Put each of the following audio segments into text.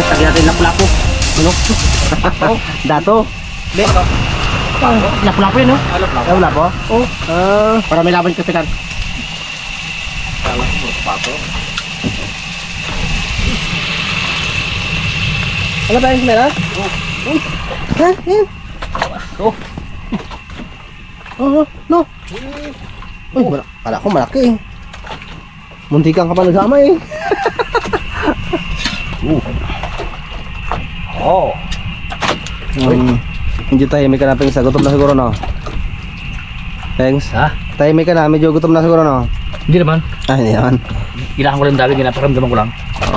Oh, tagyan natin lapu-lapu. Ano? Oh, dato. Hindi. Oh, lapu-lapu yun, no? Ay, wala po? Oh, Ah, para may laban kapitan. ano ba yung meron? Ha? Yan. Oh. Oo, no. Uy, wala. Kala ko malaki eh. Muntikan ka pa nagsama eh. Oh. Um, medyo tahimik ka na pings. Gutom na siguro no. Thanks. Ha? Tahimik ka na. Medyo gutom na siguro no. Hindi naman. Ah, hindi naman. Kailangan ko lang dami, ginaparamdaman ko lang.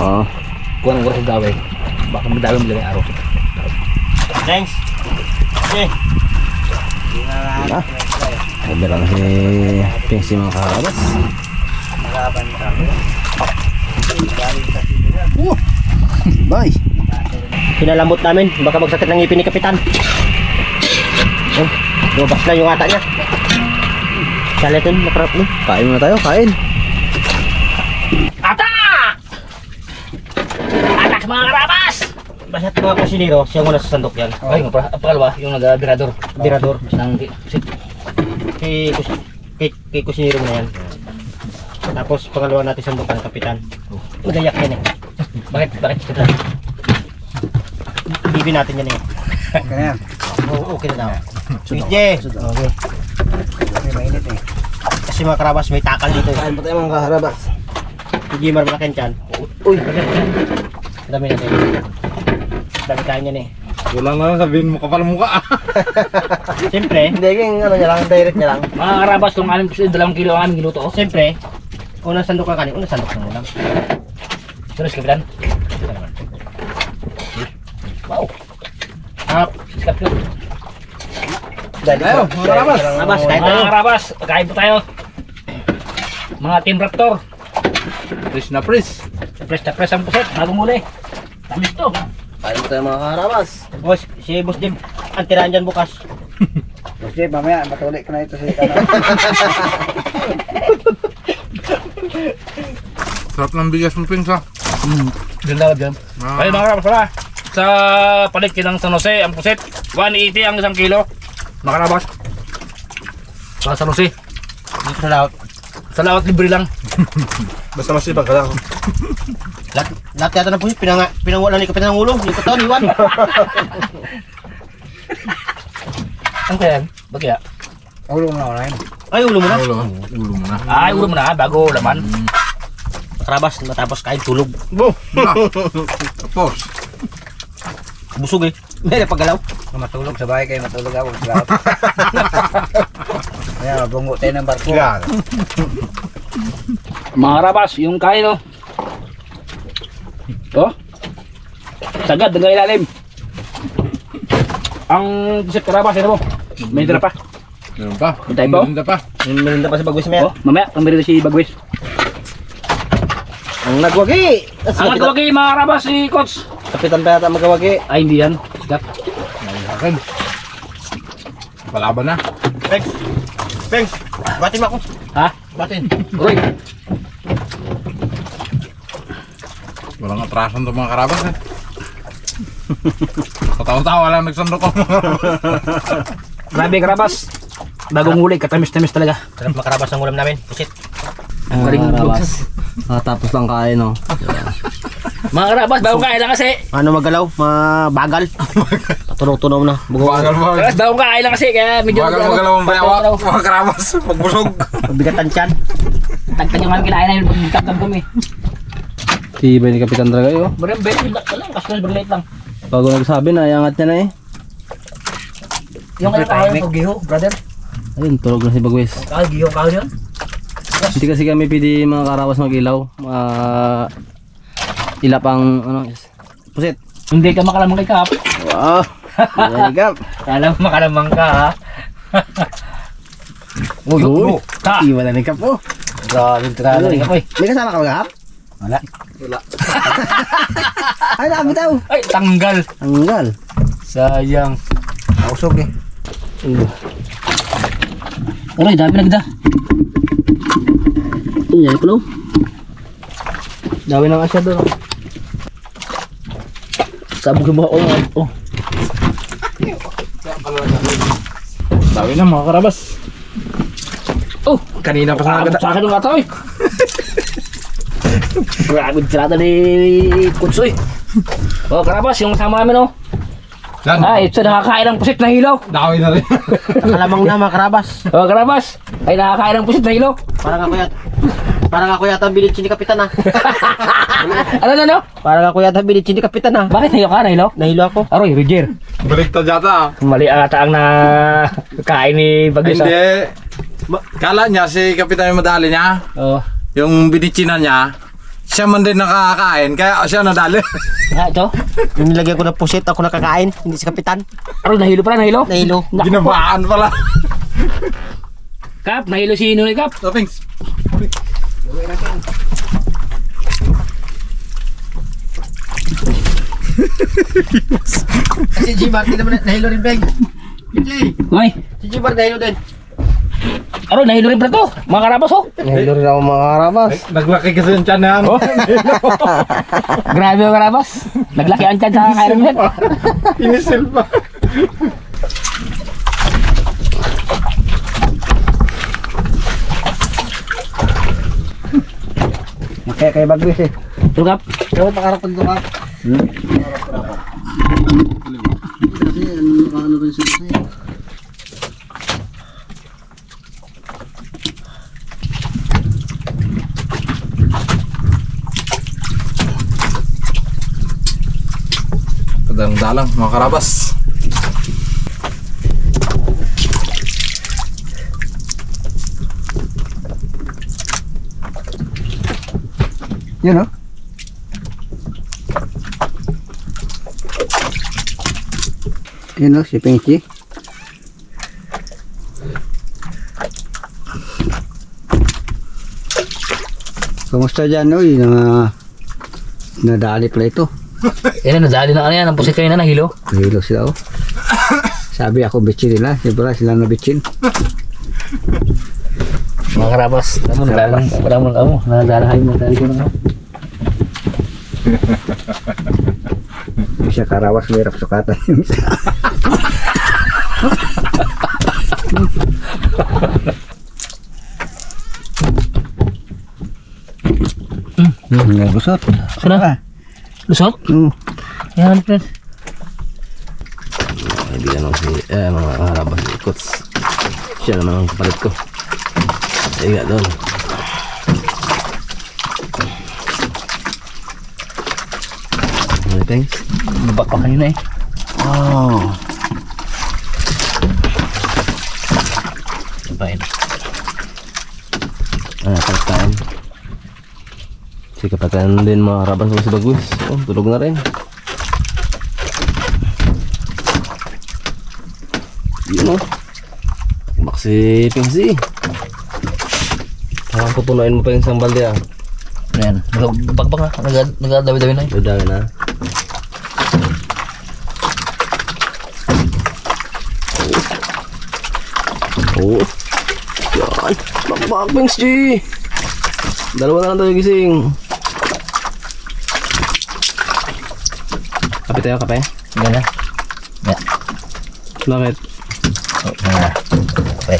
Oo. Kung anong oras yung gawin. Baka magdami mo lang araw. Thanks. Okay. Ah. Sabi lang si Pings si mga karabas. Oh. Bye. Pinalambot namin, baka magsakit ng ngipin ni Kapitan. Oh, lumabas na yung ata niya. Salatin, nakarap no. Kain muna tayo, kain. Ata! Atak mga karabas! Basta mga kusinero, siya muna sa sandok yan. Ay, yung pa- pangalawa, yung nag-birador. Birador. Ng si, kay, kay, kay kusinero mo na yan. Tapos pangalawa natin sandokan, kapitan. Magayak yan eh. Bakit? Bakit? Kapitan? Bibi natin yan eh. Okay na yan. Oo, okay na daw. Sige, Jay. Okay. May mainit eh. Kasi mga karabas, may takal dito eh. Kain pa tayo mga karabas. Hindi mar malaki yan. Uy! Dami natin. Dami tayo niyan eh. Wala na sabihin mo kapal mukha. Siyempre, Hindi, yung ano niya lang, direct niya lang. mga karabas, kung anim dalawang kilo ang aming giluto. Siyempre, unang sandok ng kanin, unang sandok ng ulam. Terus, kapitan. Ito naman. Wow! Ah, sikat ko. Daddy Tayo, mga karabas. Karabas, kain tayo. Mga karabas, kain po tayo. Mga team raptor. Fresh na fresh. Press na press ang puset, bagong muli. Tamis to. Kain pa tayo mga karabas. Boss, si Boss Jim, ang tirahan dyan bukas. Okay, mamaya matuloy ko na ito sa kanan. Sarap ng bigas mo, Pings, ha? Ganda ka dyan. Ah. Ay mga karabas pala. Sa palengke ng San Jose, ang puset, 180 ang isang kilo. Mga karabas. Sa San Jose. Dito sa lahat. Sa lawat libre lang. Basta masipag ka lang. Lahat, lahat yata na po yun, pinang, pinangulan ni Kapitan ng ulo. Yung katawan, iwan. Ang kaya? Ba't kaya? Ulo mo na ako na yun. Ay, ulo mo na. Ulo, ulo mo na. Ay, ulo mo na, bago laman. Karabas, matapos kain, tulog. Tapos. Busog eh. May pagalaw. Matulog sa bahay kayo, matulog ako. Kaya mabungo tayo ng barko. Mga karabas, yung kain oh. Oh. Sagad, hanggang ilalim. Ang puset karabas, ano mo? May tira pa. Meron pa. Hintay pa, oh. Meron pa. May melinda pa sa bagwis mo yan. Oh, mamaya, kami rin si Bagwis. Ang nagwagi. Ang nagkawagi mga karabas si Coach. Kapitan pa yata magawagi. Ay, hindi yan. Sikat. Akin. Palaban na. Pengs. Pengs. Batin mo ako. Ha? Batin. Uy, Walang atrasan itong mga karabas, eh. Katawa-tawa lang nagsandok ko. grabe karabas. Bagong huli, katamis-tamis talaga. Sarap makarabas ang ulam namin. Pusit. Ang karabas. Ah, tapos lang kain, no? Mga karabas, bagong kain lang kasi. Ano magalaw? Mabagal. Patunaw-tunaw na. Bagal mo. Karabas, bagong kain lang kasi. Kaya medyo... Bagal mo galaw ang bayawak. Mga karabas. Pagbusog. Bigatan tiyan. Tagtan yung aming kinain na yun. Pagkakam kami. Tibay ni Kapitan talaga yun. Barang bet, yun lang. Kasunod, baglit lang. Bago nagsabi na, iangat niya na eh. Yung kaya tayo, pagiho, brother. Ayun, tulog na si Bagwes. Kaya, giho ka yun. Hindi kasi kami pwede mga karawas mag-ilaw. Uh, ilap ang, ano, yes. Pusit. Hindi ka makalamang kay Kap. Wow! Welcome! Kala mo makalamang ka, ha? Uy, uy! Ta! Iwan na ni Kap, oh. Grabe, grabe rin ka po eh. May kasama ka mag-ahap? Wala. Ay, nakabitaw! Ay, tanggal. Tanggal. Sayang. Nausog eh. Uray, dami nagda. Yan, pulo. Dami ng asya doon. Sabog yung mga oh. oh. Sabi na mga karabas. Oh, Kanina pa sa Abot sa akin yung ata eh. Grabe yung tirada ni Kutsoy. Oh, karabas, yung kasama namin oh. Yan. Ah, ito nakakain ng pusit na hilaw. Nakawin na rin. Nakalamang na mga karabas. Oh, karabas, ay nakakain ng pusit na hilaw. Parang ako yata. Parang ako yata ang bilitsi ni Kapitan ah. Ano, ano, ano? Parang ako yata ang bilitsi ni Kapitan ah. Bakit hilaw ka na hilaw? Nahilo ako. Aroy, Roger. Baliktad yata ah. Mali ata ang nakain ni Bagyo sa... Hindi. Ma- Kala niya si Kapitan yung madali niya. Oh. Yung binichinan niya. Siya man din nakakain. Kaya siya nadali. Ah, ito. Yung nilagyan ko ng pusit, ako nakakain. Hindi si Kapitan. Aroy, nahilo pala, nahilo. Nahilo. Ginabaan pala. Kap, nahilo si Nunoy Kap. Toppings. Si G. Martin naman nahilo rin, Beng. G. Ay, Si G. Martin nahilo din. aroy, nahilo rin pala to. Mga karabas oh. Nahilo rin ako mga karabas. Naglaki kasi yung tiyan na yan. Oh. Grabe yung karabas. Naglaki ang tiyan sa yan. Inisil pa. Kaya kay Bagwis eh. Kap. Pero pakarap ko dito ka. Kasi ano ano rin siya. Dalang-dalang mga karabas. Yun oh. Yun oh, si Pinky. Kumusta dyan, oy? Na, nadali pala ito. Yan na, nadali na ano yan. Ang pusit kayo na nahilo. Hilo sila, oh. Sabi ako, bitchin nila. Siyempre, sila na bitchin. Mga karabas. Alam mo, nadalang. Wala mo lang mo. Nadala kayo. Nadali ko na. Siya karawas, mahirap sukatan. Hmm, nagusot. Sana? Lusot? Oo. Yan, friend. Kaibigan ko si, eh, mga karabas ni Kuts. Siya naman ang kapalit ko. Thanks? Babak pa kanina eh. Oh. Sabahin. Ah, kapatan. Si kapatan din mga ko si Bagus. Oh, tulog na rin. Yun oh. Maksi Pingsi. Parang pupunuin mo pa yung isang balde ah. Ayan. Nagbabak na. Nagad- Nagadawi-dawi na. Udangin na. Oo. Yan. Bakbak, Pings G. Dalawa na lang tayo gising. Kape tayo, kape. Yan na. Yan. Bakit? Oh, yan na. Okay.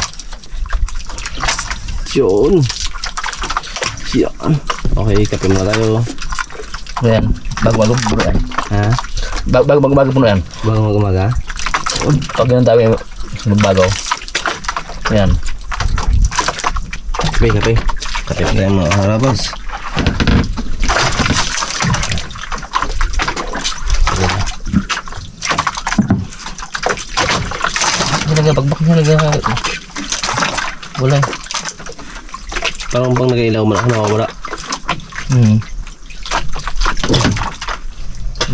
Yun. Yan. Okay, kape muna tayo. Yan. Bago-bago puno yan. Ha? Bago-bago puno yan. Bago mag-umaga? Pag ganun tayo, magbago. Yan. Kape, kape. Kape pa tayo mga harabas. Hindi nagbagbak niya. Nag... Wala eh. Parang pang nag-ilaw mo na ako nakawala. Hmm.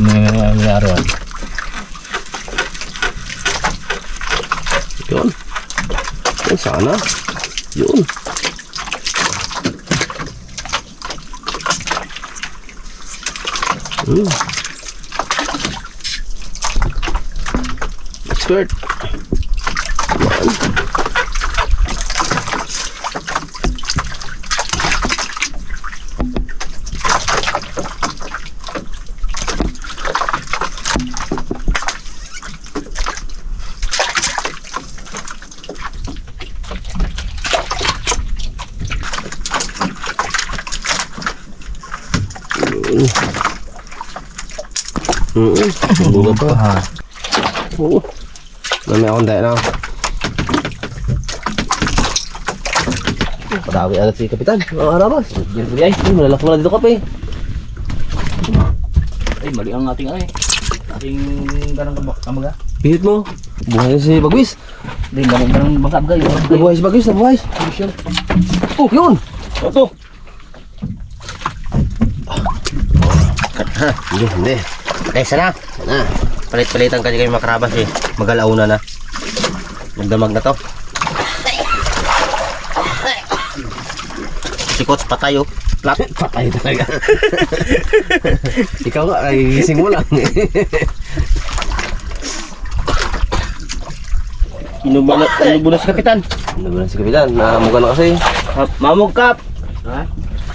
May nangyari yan. Yun. Yun sana. Yun. Hmm. Expert. Yan. Bunga pa. Oo. Dami akong dahil na. Padawi agad si Kapitan. Mga karabas. Diyan po ay. Ay, malalaki mo na dito kape. Ay, mali ang ating ano eh. Ating ganang kamaga. Pihit mo. Buhay si Bagwis. Hindi, ganang ganang bangka bagay. Nabuhay si Bagwis, nabuhay. Oh, yun. Ito. Hindi, hindi. Ay, sana. Na. Palit-palitan kasi kayo makarabas eh. Magalauna na. Magdamag na to. Si Coach patay oh. Plap. Patay talaga. Ikaw nga, ay gising mo lang. Inubo na, inubo na si Kapitan. Ba na si Kapitan? Nakamuga na kasi. Ha, mamog kap. Ha?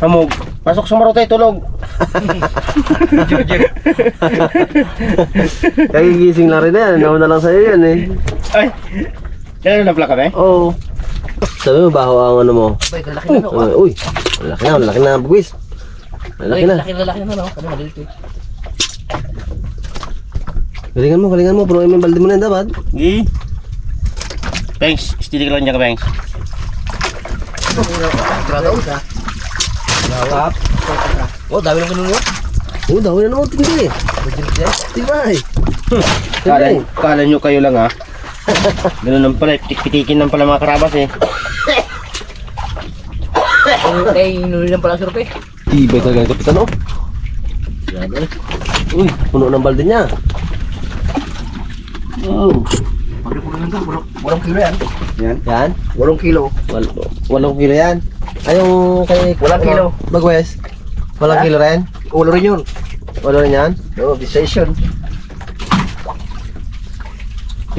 Mamog. Pasok sa marutay tulog. Kaya gising lang rin yan. Nauna lang sa'yo yan eh. Ay. Kailan na pala kami? Oo. Sabi mo, baho ang ano mo. Ay, lalaki na no. Uh, uy, malaki na, malaki na, Bagwis. Malaki Ay, na. lalaki lalaki na no. Kami malilit eh. Galingan mo, galingan mo. Mo yung balde mo na yan dapat. Gi. Thanks. Steady ka lang niya ka, Bengs. Oh, dami ng ganun mo. Oh, dami na naman tinggi. Tibay. Kala, kala nyo kayo lang ha. Ganun lang pala. Pitik-pitikin lang pala mga karabas eh. Ay, inulit lang pala eh. Tibay talaga ang kapitan, oh. Uy, puno ng balde niya. Oh. Walang kilo yan. Yan. Yan. Walang kilo. Wal walong kilo yan. Ay, yung kay... Walang kilo. Bagwes. Walang kilo rin. Ulo rin yun. Wala rin yan. No, decision.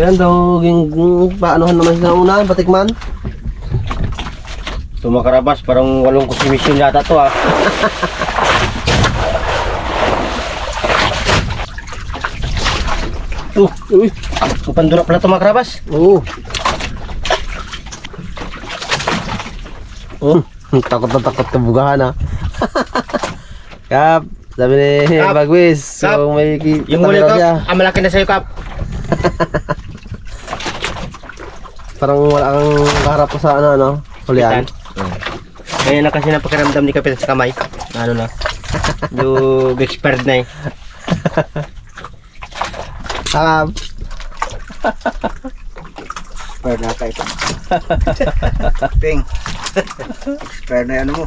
Yan daw, yung, paanohan naman sa unahan, patikman. So mga karabas, parang walong konsumisyon yata to ha. Uh, uy, pandura pala to mga karabas. Oo. Oh, takot na takot ka bugahan ha. Kap, sabi ni Kap, Bagwis, Kap, so may ki- Yung huli ko, siya. ah, malaki na sa'yo kap. Parang wala kang kaharap ko sa ano, ano, hulihan. Ngayon na kasi napakiramdam ni Kapitan sa kamay. Ano na. Yung expired na eh. Kap, Spare na tayo. Ping. Spare na yan ano mo.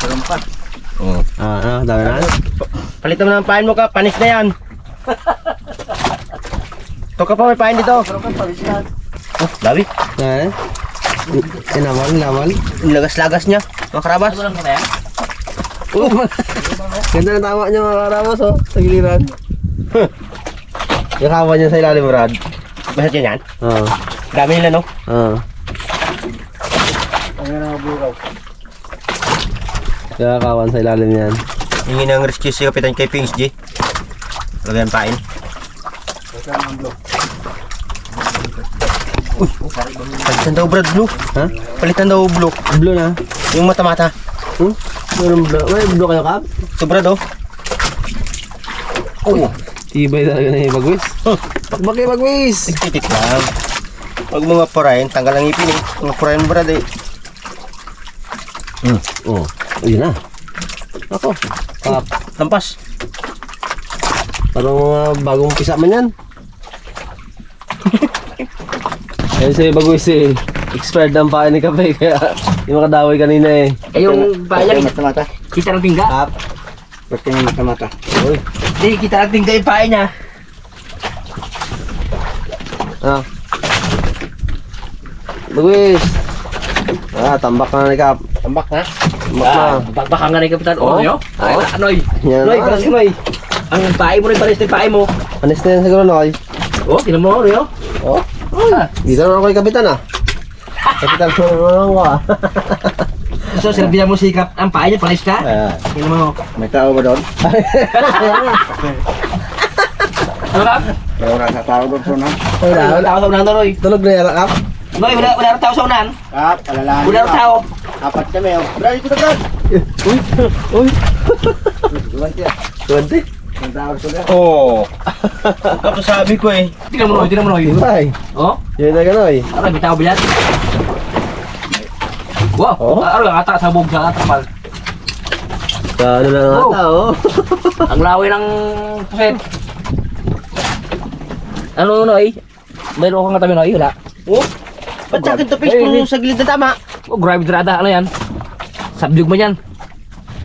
Walang pa. Ah, ano, dami na. Palitan mo ng pain mo kap, panis na yan. Ito ka pa, may pain dito. Oh, labi. Eh? Inamal, inamal. Lagas-lagas niya. Mga karabas. Ano? Oh, ganda na tama niya mga karabas, oh, sa giliran. Yung kawan niya sa ilalim, Brad. Basta yan yan. Oo. Dami nila no. Oo. Ang yan ang buraw. Kaya kawan sa ilalim yan. Hingi ng rescue si Kapitan kay Pings G. Lagyan pain. Blok. Palitan daw Brad Blue. Ha? Palitan daw Blue. Blue na. Yung mata-mata. Hmm? Meron blue. May blue kayo, Kap? Ito Brad oh. Tibay talaga na yung bagwis. Pakbak kayo, bagwis! Titik lang. Huwag mo mapurahin. Tanggal ang ipin eh. Mapurahin Brad eh. Oo. Oh. Yun na. Ako. Kap. Lampas. Parang mga bagong pisa man yan. Ayun sa'yo bagwis eh. Expired ang pain ni Kape kaya yung makadaway kanina eh. Eh, yung bayan, Mata-mata. kita ng tingga. Kap. Ba't yung mata-mata? Uy. Hindi, kita ng tingga yung pain niya. Ah. Bagwis. Ah, tambak na ni Kap. Tambak na. Tambak na. Ah, Pagbaka nga na yung kapitan. Oh. Oh, yo. Ay, Oh. Noy. Yan Noy, balas ka, Noy. Ang pain mo rin, balas na yung pain mo. Anis na yan siguro, Noy. Oh, tinan mo, Noy, oh. Oh. Ah. Dito naman ako kay Kapitan ah. Kapitan naman ako ah. So, sinabihan mo sikap ang pain niya, palis ka. Tinan mo. May tao ba doon? Ano ka? Pero nasa tao doon po na. Wala, Wala tao sa unahan Noy. Tulog na yan, Kap. Noy, wala, wala tao sa unahan. Kap, alalahan Wala tao. Apat kami. oh. Brad, na Brad. Uy, uy. Duwante ah. Tuwante. Ang tawag ko na. Oh. Ako sabi ko eh. Tingnan mo. Tingnan mo, Noy. Ay. Oh? Yun na gano'n eh. Ano, bitaw yan? Wow! Oh? Ano lang ata sa bug sa atapal? Sa ano lang Oh. ata oh. Ang laway ng puset. Ano, Noy? Mayroon kang katabi, Noy? Wala. Oh. Ba't sa akin to Eh, kung sa gilid na tama? Oh, grabe drada. Ano yan? Sabyog mo yan.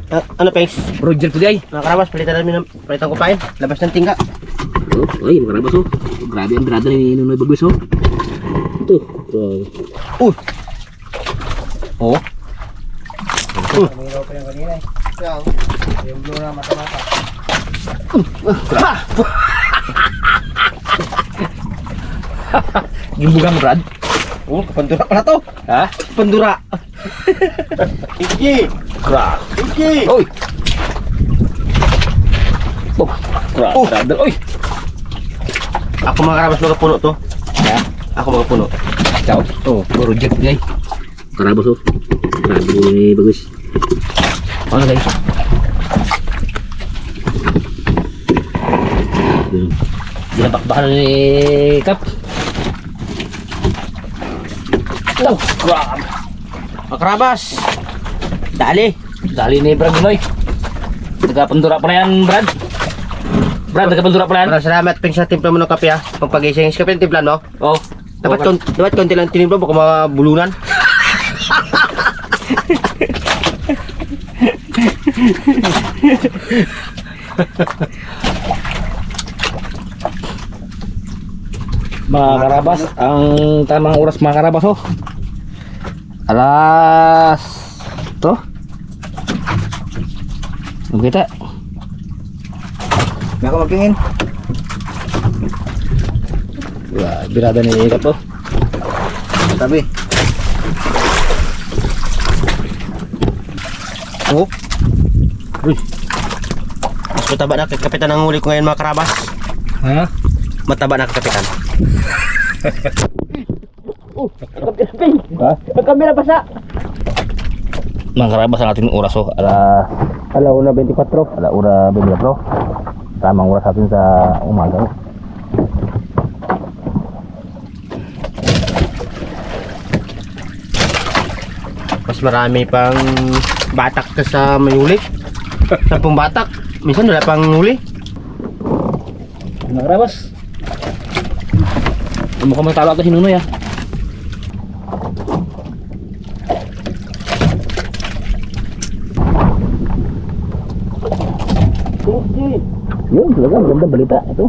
Ah, ano Pings? Roger po di ay. Mga karabas, palitan namin ng palitan ko pa yun. Labas ng tingga. Oh, ay, makarabas oh. Grabe ang drada ni Nunoy Bagwis oh. Ito. Uh. Oh. Pa yung blue na mata-mata. Gimbugang Brad. Oh, kapandura pala to. Ha? Kapandura. Iki! Grabe. Iki! Oy. Oh, grabe. Oh. Drada. Oy. Ako mga karabas magapuno to. Ha? Ako magapuno. Ciao. Oh, Roger po di ay. Karabas oh. Grabe ni Bagwis. Ano guys? Ginabakbakan ni Kap. Oh, grabe. Mga karabas! Dali! Dali ni Brad Noy. Nagapandura pala yan, Brad. Brad, nagapandura pala yan. Maraming salamat Pings sa timpla mo ng kape ha. Pang pagising kape ng timpla no? Oh. Dapat, kon dapat konti lang tinimpla baka mabulunan. Mga karabas, ang tamang oras mga karabas oh. Alas to. Ano kita? May ako magtingin. Wah, birada ni Kap oh. Tabi. Oh. Uy. Mas mataba na kapitan ang huli ko ngayon mga karabas. Ha? Mataba na kay kapitan. Ha? Pagkamera basa. Mga karabas ang ating oras oh. Ala Alauna 24. ala ura 24. Tamang oras natin sa umaga oh. Mas marami pang batak ka sa may huli. Sampung batak. Minsan wala pang huli. Mga Mukhang matalo ito si Nunoy ah. Yun, talaga, maganda balita. Ito.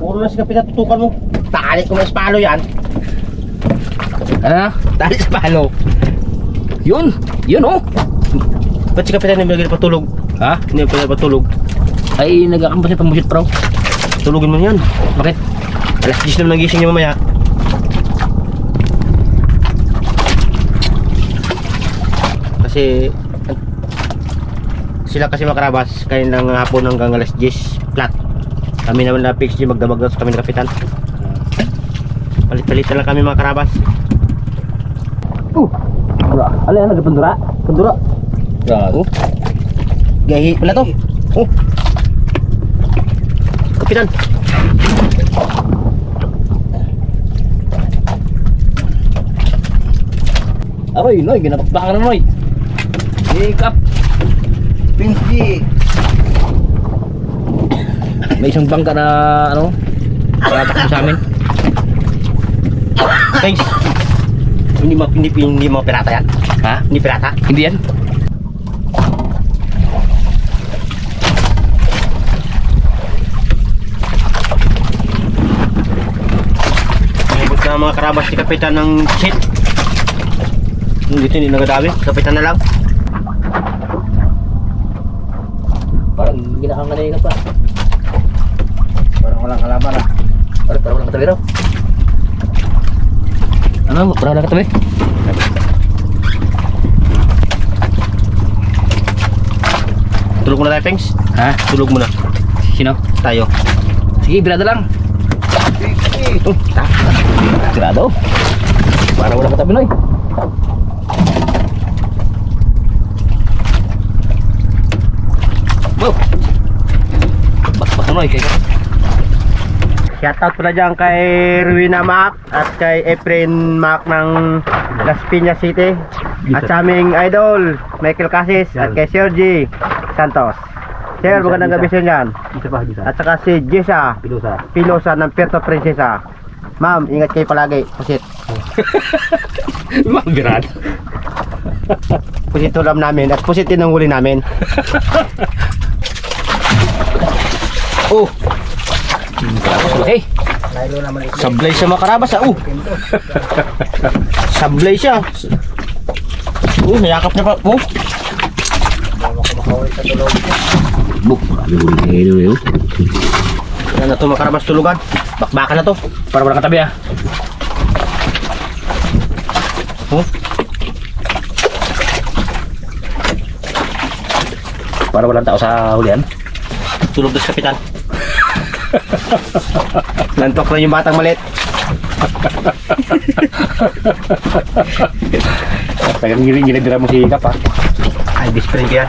Puro na si kapitan tutukan mo. Tali ko mas palo yan. Ano? Tali sa palo. Yun! Yun oh! Ba't si kapitan hindi pa patulog? Ha? Hindi pa patulog. Ay, nagkakambas itong musit pro. Tulugin mo yan. Bakit? Alas 10 naman nagising niya mamaya. Kasi sila kasi makarabas kain ng hapon hanggang alas 10 flat. Kami naman na fix yung magdamag sa kami ng kapitan. Palit-palit na lang kami mga karabas. Dura. Ano yan? Nagpandura? Kandura. Gago. Gahi pala to. Oh. Kapitan. Aroy, Noy, ginapakpakan na Noy. Hikap. Pinky. May isang bangka na ano? Tatakbo sa amin. Thanks. Hindi mo hindi, hindi mo pirata yan. Ha? Hindi pirata. Hindi yan? Nabot na mga karabas si kapitan ng shit. Dito hindi nagadami. Kapitan na lang. Parang ginakanganay ka pa. Parang walang kalaban ah. Parang parang walang katabi raw. Ano? Parang walang katabi? Tulog muna tayo, Pengs. Ha? Tulog muna. Sino? Tayo. Sige, birada lang. Pinky. Oh, ta. Birado. Parang walang katabi Noy. Wow. Bak bak ano kay Shoutout pala dyan kay Ruina Mac at kay Efren Mac ng Las Piñas City. At sa aming idol, Michael Casis at kay Sergi Santos. Sir, magandang gabi sa inyo yan. Isa pa isa. At saka si Jessa Pilosa. Pilosa ng Puerto Princesa. Ma'am, ingat kayo palagi. Pusit. Mabirat. Pusit ulam namin at pusit din ang huli namin. Oh. Okay. Sablay siya makarabas ah. Uh. Sablay siya. Uh, nayakap niya pa. Oh. Buk, marami huli na ngayon yun. Yan na to makarabas tulugan. Bakbakan na to. Para wala katabi ah. Oh. Para walang tao sa hulihan. Tulog dos kapitan. Nantok na yung batang malit. Tagang ngiling-ngiling mo si Kap ah. Ay, friend ko yan.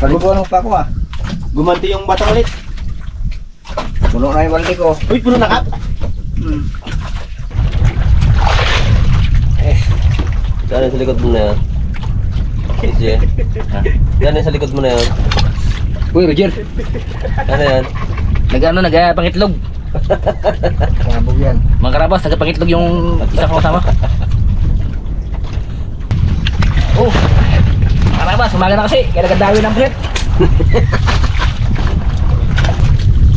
Pagbubuan pa ako ah. Gumanti yung batang malit. Puno na yung balde ko. Uy, puno na kap. Yan sa likod mo na yan. Sige. Yan sa likod mo na yan. Uy, Roger. Ano yan? Nag ano, nag pangitlog. Sabog yan. Mga karabas, nag pangitlog yung isa kong kasama. Oh. Karabas, umaga na kasi. Kaya nagadawi ng pusit.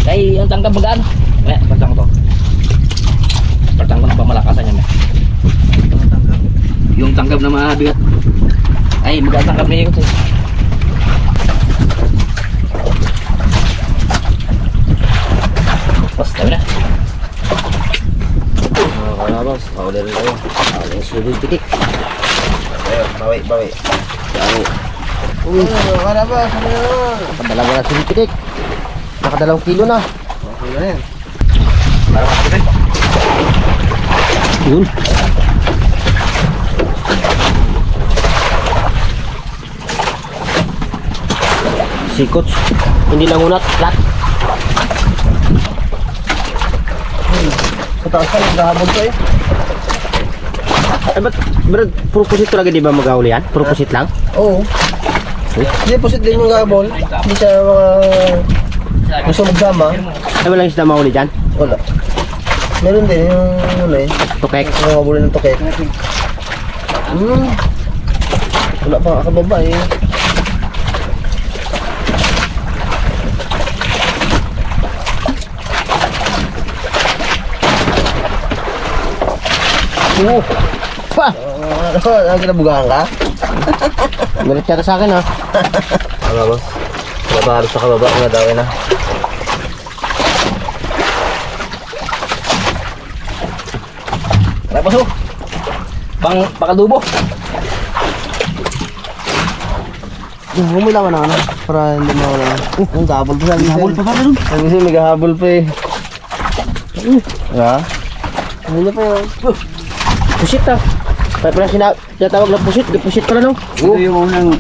Kay, ang tanggap magaan. Eh, partang ko to. Partang ko ng pamalakasan niya. Yung tanggap na mabigat. Ay, magaan tanggap niya ko. Tapos, dami na. Kalabas, mahuli rin kayo. Yung sulit pitik? Ayun, bawi, bawi. Uy, Ano ba? Nakadalawa na sulit pitik. Nakadalawang kilo na. Okay na yan. Yun. Sikot. Hindi lang unat. Flat. Sa taas ka, naghahabol ko eh. Ay, ba't, ba't puro pusit talaga di ba mag-auli yan? Puro pusit lang? Oo. Hindi, pusit din yung habol. Hindi siya mga gusto magsama. Ay, walang isda mahuli dyan? Wala. Meron din yung ano eh. Tukek. Yung habol ng tukek. Hmm. Wala pa kakababa eh. Oo. Pa! Ano, ang kinabugahan ka? Galit yata sa akin ha. Kalabas. Wala ba halos sa kababa? Nga daw na. Tapos oh. Pang pakadubo. Yung humilawan na ano. Para hindi mawala. Uh, ang gahabol pa sa Habol pa pala dun. Ang gusto may gahabol pa eh. Ha? Ano na pa yun? Pusit ha. Kaya pala sina tinatawag na pusit. Di pusit pala no? Ito yung unang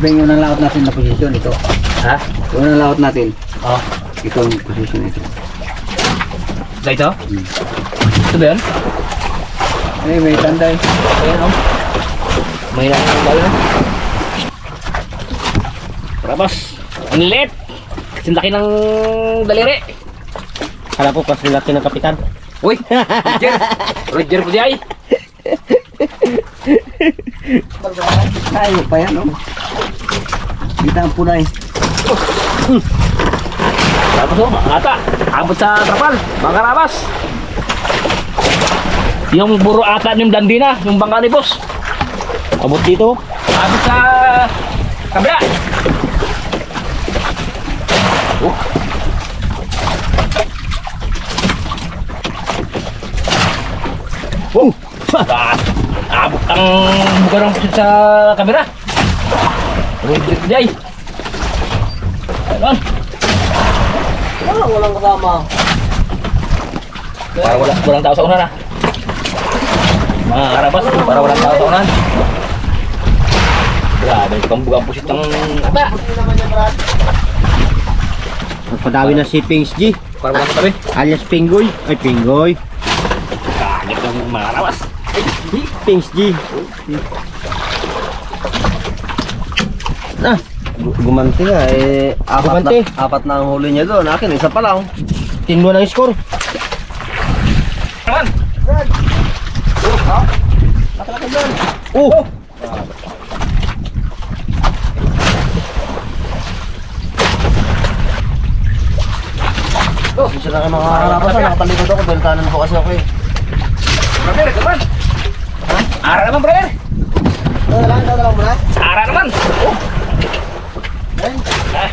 yung unang laot natin na posisyon ito. Ha? Yung unang laot natin. Oh. Ito ang posisyon ito. Sa ito? Ito ba yun? Ay, may tanda eh. Ayan oh. May yung balo na. Tapos, ang liit. Kasi laki ng daliri. Kala ko kasi laki ng kapitan. Uy, Roger. Roger po di ay. Tayo pa yan, no? Kita ang punay. Tapos oh, ata. Abot sa trapal. Mga karabas. Yung buro ata ng dandina, yung bangka ni boss. Abot dito. Abot sa kabila. Oh. Ah, abot ang buka ng pusit sa kamera. Uy, dito jay. Ayun. Ah, walang kasama. Para wala, walang tao sa unan ah. Mga karabas, para walang tao sa unan. Grabe, pambugang pusit ng ata. Nagpadawi na si Pings G. Parang wala kami. Alias Pingoy. Ay, Pingoy. Kaget ng mga karawas. Pings G. Ah, Gu- Gumanti nga eh. Apat Gumanti? Na, apat na ang huli niya doon. Akin, isa pa lang. tingnan ang score. Naman! Oh! Oh, isa na kayo mga karapas. Nakatalikod ako dahil kanan po kasi ako eh. Brother, naman! Ara naman, brother! Na lang, na lang muna. Ara naman! Oh! Ayun. Ah,